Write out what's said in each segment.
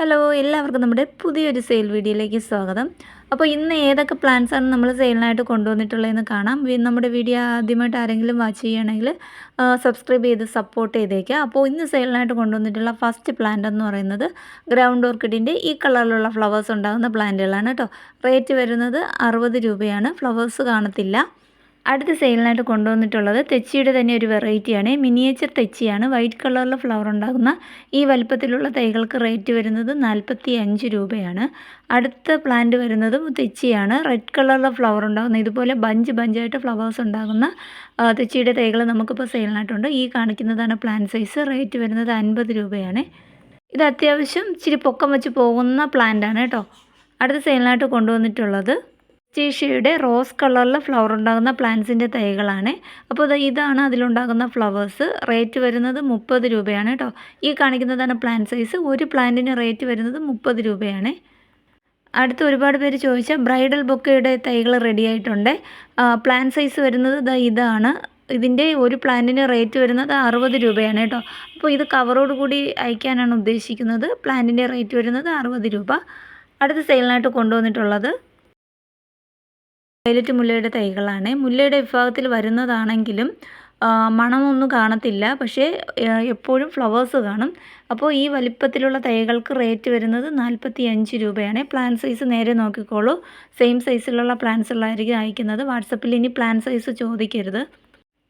Hello എല്ലാവർക്കും നമ്മുടെ പുതിയൊരു സെയിൽ വീഡിയോയിലേക്ക് സ്വാഗതം. അപ്പോൾ ഇന്ന് ഏതൊക്കെ പ്ലാൻസ് ആണ് നമ്മൾ സെയിലിനായിട്ട് കൊണ്ടുവന്നിട്ടുള്ളതെന്ന് കാണാം. നമ്മുടെ വീഡിയോ ആദ്യമായിട്ട് ആരെങ്കിലും വാച്ച് ചെയ്യുകയാണെങ്കിൽ സബ്സ്ക്രൈബ് ചെയ്ത് സപ്പോർട്ട് ചെയ്തേക്കുക അപ്പോൾ ഇന്ന് സെയിലിനായിട്ട് കൊണ്ടുവന്നിട്ടുള്ള ഫസ്റ്റ് പ്ലാന്റ് എന്ന് പറയുന്നത് ഗ്രൗണ്ട് ഓർക്കിഡിന്റെ ഈ കളറിലുള്ള ഫ്ലവേഴ്സ് ഉണ്ടാകുന്ന പ്ലാന്റുകളാണ് കേട്ടോ. റേറ്റ് വരുന്നത് അറുപത് രൂപയാണ്. ഫ്ലവേഴ്സ് കാണത്തില്ല. അടുത്ത സെയിലിനായിട്ട് കൊണ്ടുവന്നിട്ടുള്ളത് തെച്ചിയുടെ തന്നെ ഒരു വെറൈറ്റിയാണ് മിനിയേച്ചർ തെച്ചിയാണ്. വൈറ്റ് കളറിൽ ഫ്ലവർ ഉണ്ടാകുന്ന ഈ വലുപ്പത്തിലുള്ള തൈകൾക്ക് റേറ്റ് വരുന്നത് നാൽപ്പത്തി അഞ്ച് രൂപയാണ്. അടുത്ത പ്ലാന്റ് വരുന്നതും തെച്ചിയാണ്. റെഡ് കളറിലെ ഫ്ലവർ ഉണ്ടാകുന്ന ഇതുപോലെ ബഞ്ച് ബഞ്ചായിട്ട് ഫ്ലവേഴ്സ് ഉണ്ടാകുന്ന തെച്ചിയുടെ തൈകൾ നമുക്കിപ്പോൾ സെയിലിനായിട്ടുണ്ട്. ഈ കാണിക്കുന്നതാണ് പ്ലാന്റ് സൈസ് റേറ്റ് വരുന്നത് അൻപത് രൂപയാണ്. ഇത് അത്യാവശ്യം ഇച്ചിരി പൊക്കം വെച്ച് പോകുന്ന പ്ലാന്റാണ് കേട്ടോ. അടുത്ത സെയിലിനായിട്ട് കൊണ്ടുവന്നിട്ടുള്ളത്. ചീഷയുടെ റോസ് കളറിൽ ഫ്ലവർ ഉണ്ടാകുന്ന പ്ലാന്റ്സിന്റെ തൈകളാണ്. അപ്പോൾ ഇതാണ് അതിലുണ്ടാകുന്ന ഫ്ലവേഴ്സ് റേറ്റ് വരുന്നത് മുപ്പത് രൂപയാണ് കേട്ടോ ഈ കാണിക്കുന്നതാണ് പ്ലാന്റ് സൈസ് ഒരു പ്ലാന്റിന് റേറ്റ് വരുന്നത് മുപ്പത് രൂപയാണ്. അടുത്ത ഒരുപാട് പേര് ചോദിച്ച ബ്രൈഡൽ ബൊക്കയുടെ തൈകൾ റെഡി ആയിട്ടുണ്ട്. പ്ലാൻ സൈസ് വരുന്നത് ഇതാണ്. ഇതിന്റെ ഒരു പ്ലാന്റിന് റേറ്റ് വരുന്നത് അറുപത് രൂപയാണ് കേട്ടോ അപ്പോൾ ഇത് കവറോട് കൂടി അയക്കാനാണ് ഉദ്ദേശിക്കുന്നത്. പ്ലാന്റിന്റെ റേറ്റ് വരുന്നത് അറുപത് രൂപ. അടുത്ത സെയിലിനായിട്ട് കൊണ്ടുവന്നിട്ടുള്ളത്. വയലറ്റ് മുല്ലയുടെ തൈകളാണ്. മുല്ലയുടെ വിഭാഗത്തിൽ വരുന്നതാണെങ്കിലും മണമൊന്നും കാണത്തില്ല. പക്ഷേ എപ്പോഴും ഫ്ലവേഴ്സ് കാണും. അപ്പോൾ ഈ വലിപ്പത്തിലുള്ള തൈകൾക്ക് റേറ്റ് വരുന്നത് നാൽപ്പത്തി അഞ്ച് രൂപയാണ്. പ്ലാൻ സൈസ് നേരെ നോക്കിക്കോളൂ. സെയിം സൈസിലുള്ള പ്ലാൻസുകളായിരിക്കും അയക്കുന്നത്. വാട്സപ്പിൽ ഇനി പ്ലാൻ സൈസ് ചോദിക്കരുത്.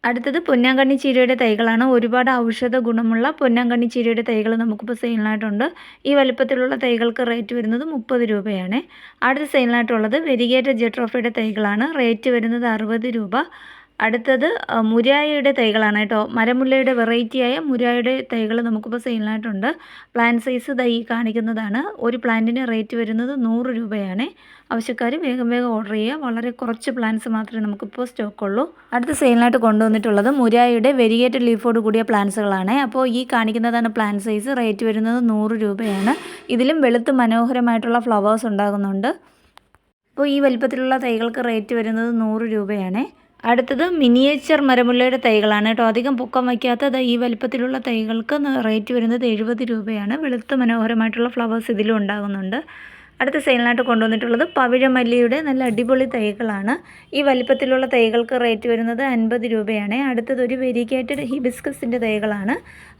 അടുത്തത് പൊന്നാങ്കണ്ണി ചീരയുടെ തൈകളാണ്. ഒരുപാട് ഔഷധ ഗുണമുള്ള പൊന്നാങ്കണ്ണി ചീരയുടെ തൈകൾ നമുക്കിപ്പോൾ സെയിലിനായിട്ടുണ്ട്. ഈ വലിപ്പത്തിലുള്ള തൈകൾക്ക് റേറ്റ് വരുന്നത് മുപ്പത് രൂപയാണ്. അടുത്ത സെയിലിനായിട്ടുള്ളത് വെരികേറ്റ ജെട്രോഫയുടെ തൈകളാണ്. റേറ്റ് വരുന്നത് അറുപത് രൂപ. അടുത്തത് മുരായയുടെ തൈകളാണ് കേട്ടോ. മരമുല്ലയുടെ വെറൈറ്റിയായ മുരായയുടെ തൈകൾ നമുക്കിപ്പോൾ സെയിലിനായിട്ടുണ്ട്. പ്ലാന്റ് സൈസ് തൈ കാണിക്കുന്നതാണ്. ഒരു പ്ലാന്റിന് റേറ്റ് വരുന്നത് നൂറ് രൂപയാണ്. ആവശ്യക്കാർ വേഗം വേഗം ഓർഡർ ചെയ്യുക. വളരെ കുറച്ച് പ്ലാന്റ്സ് മാത്രമേ നമുക്കിപ്പോൾ സ്റ്റോക്കുള്ളൂ. അടുത്ത സെയിലിനായിട്ട് കൊണ്ടുവന്നിട്ടുള്ളത് മുരായയുടെ വെരിയേറ്റഡ് ലീഫോട് കൂടിയ പ്ലാന്റ്സുകളാണ്. അപ്പോൾ ഈ കാണിക്കുന്നതാണ് പ്ലാന്റ് സൈസ്. റേറ്റ് വരുന്നത് നൂറ് രൂപയാണ്. ഇതിലും വെളുത്ത് മനോഹരമായിട്ടുള്ള ഫ്ലവേഴ്സ് ഉണ്ടാകുന്നുണ്ട്. അപ്പോൾ ഈ വലിപ്പത്തിലുള്ള തൈകൾക്ക് റേറ്റ് വരുന്നത് നൂറ് രൂപയാണ്. അടുത്തത് മിനിയേച്ചർ മരമുല്ലയുടെ തൈകളാണ് കേട്ടോ. അധികം പൊക്കം വയ്ക്കാത്ത ദാ ഈ വലിപ്പത്തിലുള്ള തൈകൾക്ക് റേറ്റ് വരുന്നത് എഴുപത് രൂപയാണ്. വെളുത്ത മനോഹരമായിട്ടുള്ള ഫ്ലവേഴ്സ് ഇതിലും ഉണ്ടാകുന്നുണ്ട്. അടുത്ത സെയിലിനായിട്ട് കൊണ്ടുവന്നിട്ടുള്ളത് പവിഴമല്ലിയുടെ നല്ല അടിപൊളി തൈകളാണ്. ഈ വലിപ്പത്തിലുള്ള തൈകൾക്ക് റേറ്റ് വരുന്നത് അൻപത് രൂപയാണ്. അടുത്തത് ഒരു വെരിക്കേറ്റഡ് ഹിബിസ്കസിന്റെ തൈകളാണ്.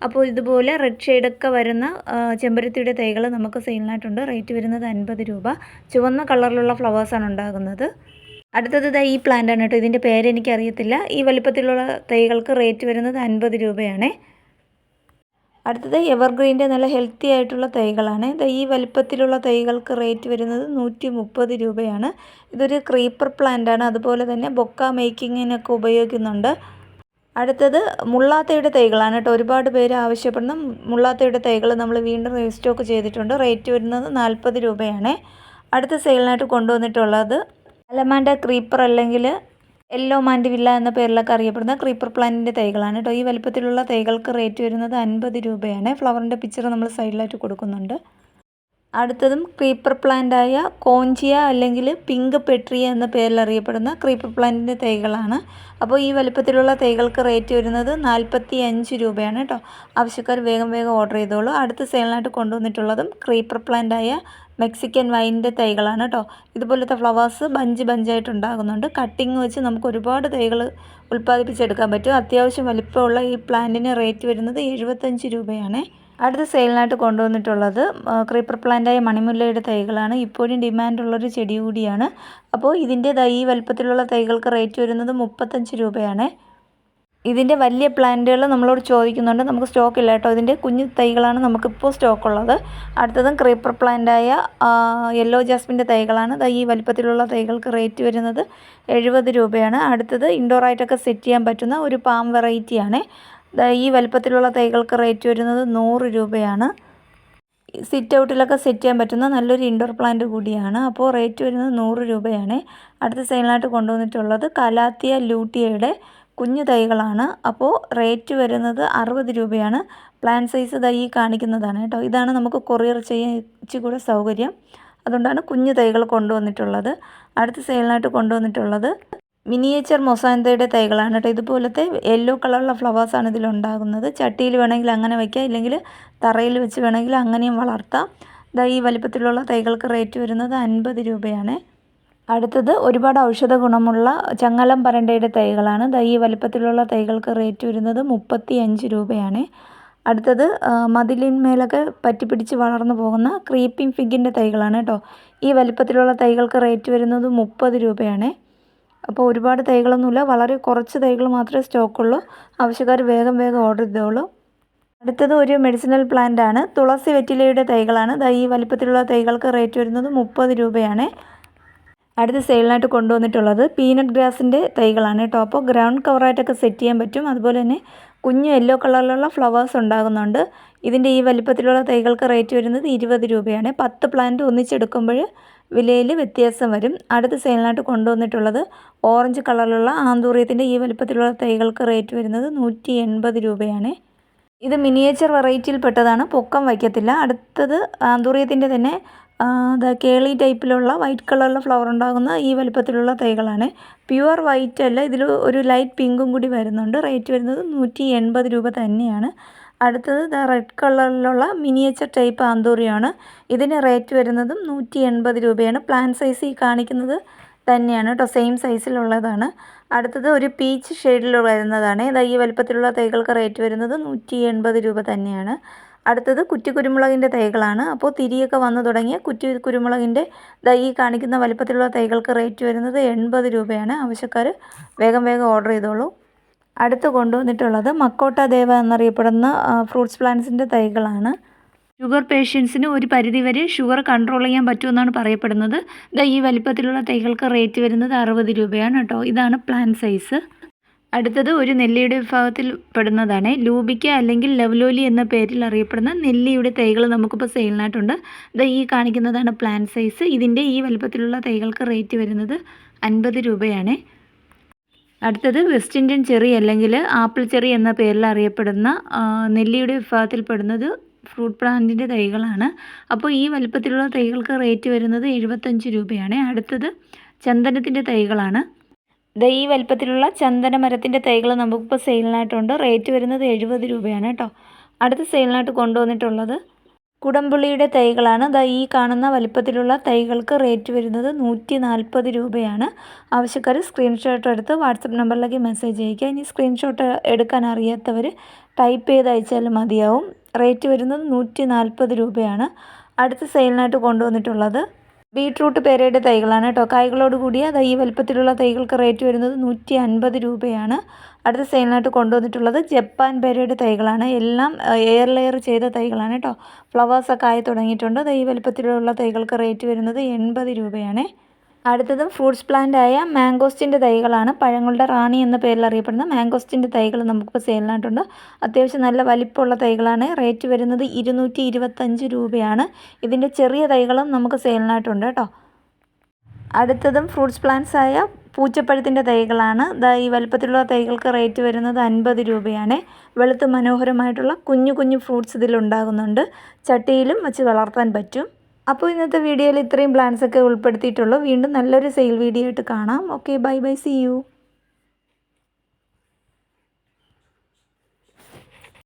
അപ്പോൾ ഇതുപോലെ റെഡ് ഷെയ്ഡൊക്കെ വരുന്ന ചെമ്പരത്തിയുടെ തൈകൾ നമുക്ക് സെയിലിനായിട്ടുണ്ട്. റേറ്റ് വരുന്നത് അൻപത് രൂപ. ചുവന്ന കളറിലുള്ള ഫ്ലവേഴ്സാണ് ഉണ്ടാകുന്നത്. അടുത്തത് ഈ പ്ലാന്റ് ആണ് കേട്ടോ. ഇതിന്റെ പേര് എനിക്കറിയത്തില്ല. ഈ വലിപ്പത്തിലുള്ള തൈകൾക്ക് റേറ്റ് വരുന്നത് അൻപത് രൂപയാണ്. അടുത്തത് എവർഗ്രീന്റെ നല്ല ഹെൽത്തി ആയിട്ടുള്ള തൈകളാണ്. ഈ വലിപ്പത്തിലുള്ള തൈകൾക്ക് റേറ്റ് വരുന്നത് നൂറ്റി മുപ്പത് രൂപയാണ്. ഇതൊരു ക്രീപ്പർ പ്ലാന്റ് ആണ്. അതുപോലെ തന്നെ ബൊക്ക മേക്കിങ്ങിനൊക്കെ ഉപയോഗിക്കുന്നുണ്ട്. അടുത്തത് മുള്ളാത്തയുടെ തൈകളാണ് കേട്ടോ. ഒരുപാട് പേര് ആവശ്യപ്പെടുന്ന. മുള്ളാത്തയുടെ തൈകൾ നമ്മൾ വീണ്ടും റീസ്റ്റോക്ക് ചെയ്തിട്ടുണ്ട്. റേറ്റ് വരുന്നത് നാൽപ്പത് രൂപയാണ്. അടുത്ത സെയിലിനായിട്ട് കൊണ്ടുവന്നിട്ടുള്ളത് അലമാൻഡ ക്രീപ്പർ അല്ലെങ്കിൽ യെല്ലോ മാൻഡിവില്ല എന്ന പേരിലൊക്കെ അറിയപ്പെടുന്ന ക്രീപ്പർ പ്ലാന്റിന്റെ തൈകളാണ് കേട്ടോ. ഈ വലിപ്പത്തിലുള്ള തൈകൾക്ക് റേറ്റ് വരുന്നത് അൻപത് രൂപയാണ്. ഫ്ലവറിന്റെ പിക്ചർ നമ്മൾ സൈഡിലായിട്ട് കൊടുക്കുന്നുണ്ട്. അടുത്തതും ക്രീപ്പർ പ്ലാന്റായ കോഞ്ചിയ അല്ലെങ്കിൽ പിങ്ക് പെട്രിയ എന്ന പേരിൽ അറിയപ്പെടുന്ന ക്രീപ്പർ പ്ലാന്റിന്റെ തൈകളാണ്. അപ്പോൾ ഈ വലിപ്പത്തിലുള്ള തൈകൾക്ക് റേറ്റ് വരുന്നത് നാൽപ്പത്തി അഞ്ച് രൂപയാണ് കേട്ടോ. ആവശ്യക്കാർ വേഗം വേഗം ഓർഡർ ചെയ്തോളൂ. അടുത്ത സെയിലിനായിട്ട് കൊണ്ടുവന്നിട്ടുള്ളതും ക്രീപ്പർ പ്ലാന്റായ മെക്സിക്കൻ വൈനിന്റെ തൈകളാണ് കേട്ടോ. ഇതുപോലത്തെ ഫ്ലവേഴ്സ് ബഞ്ച് ബഞ്ചായിട്ട് ഉണ്ടാകുന്നുണ്ട്. കട്ടിങ് വെച്ച് നമുക്ക് ഒരുപാട് തൈകൾ ഉൽപ്പാദിപ്പിച്ചെടുക്കാൻ പറ്റും. അത്യാവശ്യം വലിപ്പമുള്ള ഈ പ്ലാന്റിന് റേറ്റ് വരുന്നത് എഴുപത്തഞ്ച് രൂപയാണ്. അടുത്ത സെയിലിനായിട്ട് കൊണ്ടുവന്നിട്ടുള്ളത് ക്രീപ്പർ പ്ലാന്റായ മണിമുല്ലയുടെ തൈകളാണ്. ഇപ്പോഴും ഡിമാൻഡുള്ളൊരു ചെടി കൂടിയാണ്. അപ്പോൾ ഇതിന്റെ ഈ വലിപ്പത്തിലുള്ള തൈകൾക്ക് റേറ്റ് വരുന്നത് മുപ്പത്തഞ്ച് രൂപയാണ്. ഇതിന്റെ വലിയ പ്ലാന്റുകൾ നമ്മളോട് ചോദിക്കുന്നുണ്ട്. നമുക്ക് സ്റ്റോക്ക് ഇല്ല കേട്ടോ. ഇതിന്റെ കുഞ്ഞു തൈകളാണ് നമുക്കിപ്പോൾ സ്റ്റോക്ക് ഉള്ളത്. അടുത്തതും ക്രീപ്പർ പ്ലാന്റായ യെല്ലോ ജാസ്മിന്റെ തൈകളാണ്. ഈ വലിപ്പത്തിലുള്ള തൈകൾക്ക് റേറ്റ് വരുന്നത് എഴുപത് രൂപയാണ്. അടുത്തത് ഇൻഡോറായിട്ടൊക്കെ സെറ്റ് ചെയ്യാൻ പറ്റുന്ന ഒരു പാം വെറൈറ്റിയാണ് ഈ വലിപ്പത്തിലുള്ള തൈകൾക്ക് റേറ്റ് വരുന്നത് നൂറ് രൂപയാണ്. സിറ്റ് ഔട്ടിലൊക്കെ സെറ്റ് ചെയ്യാൻ പറ്റുന്ന നല്ലൊരു ഇൻഡോർ പ്ലാന്റ് കൂടിയാണ്. അപ്പോൾ റേറ്റ് വരുന്നത് നൂറ് രൂപയാണ്. അടുത്ത സെയിലിനായിട്ട് കൊണ്ടുവന്നിട്ടുള്ളത് കലാത്തിയ ലൂട്ടിയയുടെ കുഞ്ഞു തൈകളാണ്. അപ്പോൾ റേറ്റ് വരുന്നത് അറുപത് രൂപയാണ്. പ്ലാൻ സൈസ് തൈ കാണിക്കുന്നതാണ് കേട്ടോ. ഇതാണ് നമുക്ക് കൊറിയർ ചെയ്യാൻ ഇച്ചിരി കൂടെ സൗകര്യം. അതുകൊണ്ടാണ് കുഞ്ഞു തൈകൾ കൊണ്ടുവന്നിട്ടുള്ളത്. അടുത്ത സെയിലിനായിട്ട് കൊണ്ടുവന്നിട്ടുള്ളത് മിനിയേച്ചർ മൊസാന്തയുടെ തൈകളാണ് കേട്ടോ. ഇതുപോലത്തെ യെല്ലോ കളറുള്ള ഫ്ലവേഴ്സാണ് ഇതിലുണ്ടാകുന്നത് ചട്ടിയിൽ വേണമെങ്കിൽ അങ്ങനെ വയ്ക്കാം ഇല്ലെങ്കിൽ തറയിൽ വെച്ച് വേണമെങ്കിൽ അങ്ങനെയും വളർത്താം. ഇതാ ഈ വലിപ്പത്തിലുള്ള തൈകൾക്ക് റേറ്റ് വരുന്നത് അൻപത് രൂപയാണ്. അടുത്തത് ഒരുപാട് ഔഷധ ഗുണമുള്ള ചങ്ങലം പരണ്ടയുടെ തൈകളാണ്. ഈ വലിപ്പത്തിലുള്ള തൈകൾക്ക് റേറ്റ് വരുന്നത് മുപ്പത്തി അഞ്ച് രൂപയാണ്. അടുത്തത് മതിലിന്മേലൊക്കെ പറ്റിപ്പിടിച്ച് വളർന്നു പോകുന്ന ക്രീപ്പിംഗ് ഫിഗിന്റെ തൈകളാണ് കേട്ടോ ഈ വലിപ്പത്തിലുള്ള തൈകൾക്ക് റേറ്റ് വരുന്നത് മുപ്പത് രൂപയാണ്. അപ്പോൾ ഒരുപാട് തൈകളൊന്നുമില്ല വളരെ കുറച്ച് തൈകൾ മാത്രമേ സ്റ്റോക്കുള്ളൂ. ആവശ്യക്കാർ വേഗം വേഗം ഓർഡർ ചെയ്തോളൂ. അടുത്തത് ഒരു മെഡിസിനൽ പ്ലാന്റ് ആണ് തുളസി വെറ്റിലയുടെ തൈകളാണ്. ഈ വലിപ്പത്തിലുള്ള തൈകൾക്ക് റേറ്റ് വരുന്നത് മുപ്പത് രൂപയാണ്. അടുത്ത സെയിലിനായിട്ട് കൊണ്ടുവന്നിട്ടുള്ളത് പീനട്ട് ഗ്രാസിന്റെ തൈകളാണ് കേട്ടോ. അപ്പോൾ ഗ്രൗണ്ട് കവറായിട്ടൊക്കെ സെറ്റ് ചെയ്യാൻ പറ്റും. അതുപോലെ തന്നെ കുഞ്ഞ് യെല്ലോ കളറിലുള്ള ഫ്ലവേഴ്സ് ഉണ്ടാകുന്നുണ്ട്. ഇതിന്റെ ഈ വലിപ്പത്തിലുള്ള തൈകൾക്ക് റേറ്റ് വരുന്നത് ഇരുപത് രൂപയാണ്. പത്ത് പ്ലാന്റ് ഒന്നിച്ചെടുക്കുമ്പോൾ വിലയിൽ വ്യത്യാസം വരും. അടുത്ത സെയിലിനായിട്ട് കൊണ്ടുവന്നിട്ടുള്ളത് ഓറഞ്ച് കളറിലുള്ള ആന്തൂറിയത്തിന്റെ ഈ വലിപ്പത്തിലുള്ള തൈകൾക്ക് റേറ്റ് വരുന്നത് നൂറ്റി എൺപത് രൂപയാണ്. ഇത് മിനിയേച്ചർ വെറൈറ്റിയിൽപ്പെട്ടതാണ്. പൊക്കം വയ്ക്കത്തില്ല. അടുത്തത് ആന്തൂറിയത്തിന്റെ തന്നെ കേളി ടൈപ്പിലുള്ള വൈറ്റ് കളറിലെ ഫ്ലവർ ഉണ്ടാകുന്ന ഈ വലിപ്പത്തിലുള്ള തൈകളാണ്. പ്യുവർ വൈറ്റ് അല്ല ഇതിൽ ഒരു ലൈറ്റ് പിങ്കും കൂടി വരുന്നുണ്ട്. റേറ്റ് വരുന്നത് നൂറ്റി എൺപത് രൂപ തന്നെയാണ്. അടുത്തത് ദ റെഡ് കളറിലുള്ള മിനിയേച്ചർ ടൈപ്പ് ആന്തൂറിയാണ്. ഇതിന് റേറ്റ് വരുന്നതും നൂറ്റി എൺപത് രൂപയാണ്. പ്ലാൻ സൈസ് ഈ കാണിക്കുന്നത് തന്നെയാണ് കേട്ടോ സെയിം സൈസിലുള്ളതാണ്. അടുത്തത് ഒരു പീച്ച് ഷെയ്ഡിൽ വരുന്നതാണ്. ഈ വലിപ്പത്തിലുള്ള തൈകൾക്ക് റേറ്റ് വരുന്നത് നൂറ്റി എൺപത് രൂപ തന്നെയാണ്. അടുത്തത് കുറ്റി കുരുമുളകിന്റെ തൈകളാണ്. അപ്പോൾ തിരിയൊക്കെ വന്നു തുടങ്ങിയ കുറ്റി കുരുമുളകിന്റെ ഈ കാണിക്കുന്ന വലിപ്പത്തിലുള്ള തൈകൾക്ക് റേറ്റ് വരുന്നത് എൺപത് രൂപയാണ്. ആവശ്യക്കാർ വേഗം വേഗം ഓർഡർ ചെയ്തോളൂ. അടുത്ത് കൊണ്ടുവന്നിട്ടുള്ളത് മക്കോട്ട ദേവ എന്നറിയപ്പെടുന്ന ഫ്രൂട്ട്സ് പ്ലാന്റ്സിന്റെ തൈകളാണ്. ഷുഗർ പേഷ്യൻസിന് ഒരു പരിധിവരെ ഷുഗർ കൺട്രോൾ ചെയ്യാൻ പറ്റുമെന്നാണ് പറയപ്പെടുന്നത്. ഈ വലിപ്പത്തിലുള്ള തൈകൾക്ക് റേറ്റ് വരുന്നത് അറുപത് രൂപയാണ് കേട്ടോ. ഇതാണ് പ്ലാൻ സൈസ്. അടുത്തത് ഒരു നെല്ലിയുടെ വിഭാഗത്തിൽ പെടുന്നതാണ്. ലൂബിക്ക അല്ലെങ്കിൽ ലവ്ലോലി എന്ന പേരിൽ അറിയപ്പെടുന്ന നെല്ലിയുടെ തൈകൾ നമുക്കിപ്പോൾ സെയിലിനായിട്ടുണ്ട്. ഇത് ഈ കാണിക്കുന്നതാണ് പ്ലാൻ സൈസ് ഇതിന്റെ ഈ വലുപ്പത്തിലുള്ള തൈകൾക്ക് റേറ്റ് വരുന്നത് അൻപത് രൂപയാണ്. അടുത്തത് വെസ്റ്റ് ഇന്ത്യൻ ചെറി അല്ലെങ്കിൽ ആപ്പിൾ ചെറി എന്ന പേരിൽ അറിയപ്പെടുന്ന നെല്ലിയുടെ വിഭാഗത്തിൽ പെടുന്നത് ഫ്രൂട്ട് പ്ലാന്റിന്റെ തൈകളാണ്. അപ്പോൾ ഈ വലുപ്പത്തിലുള്ള തൈകൾക്ക് റേറ്റ് വരുന്നത് എഴുപത്തഞ്ച് രൂപയാണ്. അടുത്തത് ചന്ദനത്തിന്റെ തൈകളാണ്. ദ ഈ വലിപ്പത്തിലുള്ള ചന്ദന മരത്തിന്റെ തൈകൾ നമുക്കിപ്പോൾ സെയിലിനായിട്ടുണ്ട്. റേറ്റ് വരുന്നത് എഴുപത് രൂപയാണ് കേട്ടോ അടുത്ത സെയിലിനായിട്ട് കൊണ്ടുവന്നിട്ടുള്ളത് കുടംപുള്ളിയുടെ തൈകളാണ്. ദാ ഈ കാണുന്ന വലിപ്പത്തിലുള്ള തൈകൾക്ക് റേറ്റ് വരുന്നത് നൂറ്റി നാൽപ്പത് രൂപയാണ്. ആവശ്യക്കാർ സ്ക്രീൻഷോട്ട് എടുത്ത് വാട്സപ്പ് നമ്പറിലേക്ക് മെസ്സേജ് അയക്കുക ഇനി സ്ക്രീൻഷോട്ട് എടുക്കാൻ അറിയാത്തവർ ടൈപ്പ് ചെയ്ത് അയച്ചാലും മതിയാവും. റേറ്റ് വരുന്നത് നൂറ്റി നാൽപ്പത് രൂപയാണ്. അടുത്ത സെയിലിനായിട്ട് കൊണ്ടുവന്നിട്ടുള്ളത് ബീട്രൂട്ട് പേരയുടെ തൈകളാണ് കേട്ടോ. കായ്കളോട് കൂടിയ ഈ വലുപ്പത്തിലുള്ള തൈകൾക്ക് റേറ്റ് വരുന്നത് നൂറ്റി അൻപത് രൂപയാണ്. അടുത്ത സെയിലിനായിട്ട് കൊണ്ടുവന്നിട്ടുള്ളത് ജപ്പാൻ പേരയുടെ തൈകളാണ്. എല്ലാം എയർ ലെയർ ചെയ്ത തൈകളാണ് കേട്ടോ. ഫ്ലവേഴ്സൊക്കെ ആയി തുടങ്ങിയിട്ടുണ്ട്. ഈ വലുപ്പത്തിലുള്ള തൈകൾക്ക് റേറ്റ് വരുന്നത് എൺപത് രൂപയാണ്. അടുത്തതും ഫ്രൂട്ട്സ് പ്ലാന്റ് ആയ മാംഗോസ്റ്റിന്റെ തൈകളാണ്. പഴങ്ങളുടെ റാണി എന്ന പേരിൽ അറിയപ്പെടുന്ന മാംഗോസ്റ്റിന്റെ തൈകൾ നമുക്കിപ്പോൾ സെയിലിനായിട്ടുണ്ട് അത്യാവശ്യം നല്ല വലിപ്പമുള്ള തൈകളാണ്. റേറ്റ് വരുന്നത് ഇരുന്നൂറ്റി ഇരുപത്തഞ്ച് രൂപയാണ്. ഇതിന്റെ ചെറിയ തൈകളും നമുക്ക് സെയിലിനായിട്ടുണ്ട് കേട്ടോ. അടുത്തതും ഫ്രൂട്ട്സ് പ്ലാന്റ്സ് ആയ പൂച്ചപ്പഴത്തിന്റെ തൈകളാണ്. ദാ ഈ വലുപ്പത്തിലുള്ള തൈകൾക്ക് റേറ്റ് വരുന്നത് അൻപത് രൂപയാണ്. വെളുത്ത് മനോഹരമായിട്ടുള്ള കുഞ്ഞു കുഞ്ഞു ഫ്രൂട്ട്സ് ഇതിലുണ്ടാകുന്നുണ്ട് ചട്ടിയിലും വെച്ച് വളർത്താൻ പറ്റും. അപ്പോൾ ഇന്നത്തെ വീഡിയോയിൽ ഇത്രയും പ്ലാൻസ് ഒക്കെ ഉൾപ്പെടുത്തിയിട്ടുള്ളൂ. വീണ്ടും നല്ലൊരു സെയിൽ വീഡിയോ ആയിട്ട് കാണാം. Okay bye bye see you